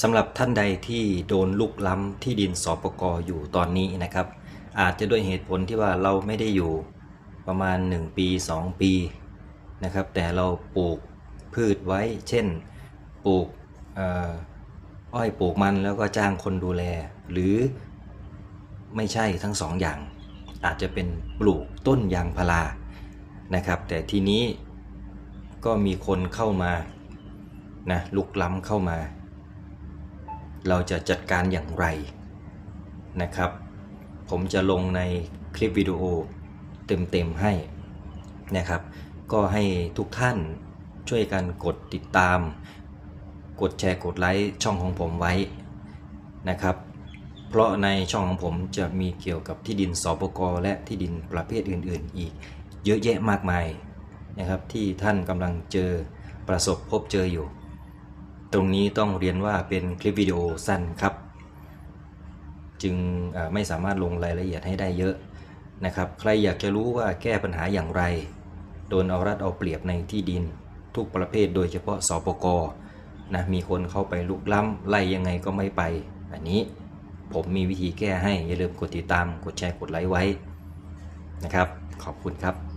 สำหรับท่านใดที่โดนลุกล้ำที่ดินสปกอยู่ตอนนี้นะครับ อาจจะด้วยเหตุผลที่ว่าเราไม่ได้อยู่ประมาณ 1 ปี 2 ปีนะครับ แต่เราปลูกพืชไว้ เช่น ปลูกออ้อยปลูกมันแล้วก็จ้างคนดูแล หรือไม่ใช่ทั้งสองอย่าง อาจจะเป็นปลูกต้นยางพารานะครับ แต่ทีนี้ก็มีคนเข้ามานะลุกล้ำเข้ามา เราจะจัดการอย่างไรนะครับ ผมจะลงในคลิปวิดีโอเต็มๆให้นะครับ ก็ให้ทุกท่านช่วยกันกดติดตาม กดแชร์กดไลค์ช่องของผมไว้นะครับ เพราะในช่องของผมจะมีเกี่ยวกับที่ดินสปกและที่ดินประเภทอื่น ๆ อีกเยอะแยะมากมายนะครับที่ท่านกำลังเจอประสบพบเจออยู่ ตรงนี้ต้องเรียนว่าเป็นคลิปวิดีโอสั้นครับ จึงไม่สามารถลงรายละเอียดให้ได้เยอะนะครับ ใครอยากจะรู้ว่าแก้ปัญหาอย่างไร โดนเอารัดเอาเปรียบในที่ดิน ทุกประเภทโดยเฉพาะสปกนะมีคนเข้าไปลุกล้ำไล่ยังไงก็ไม่ไป อันนี้ผมมีวิธีแก้ให้ อย่าลืมกดติดตามกดแชร์กดไลค์ไว้นะครับ ขอบคุณครับ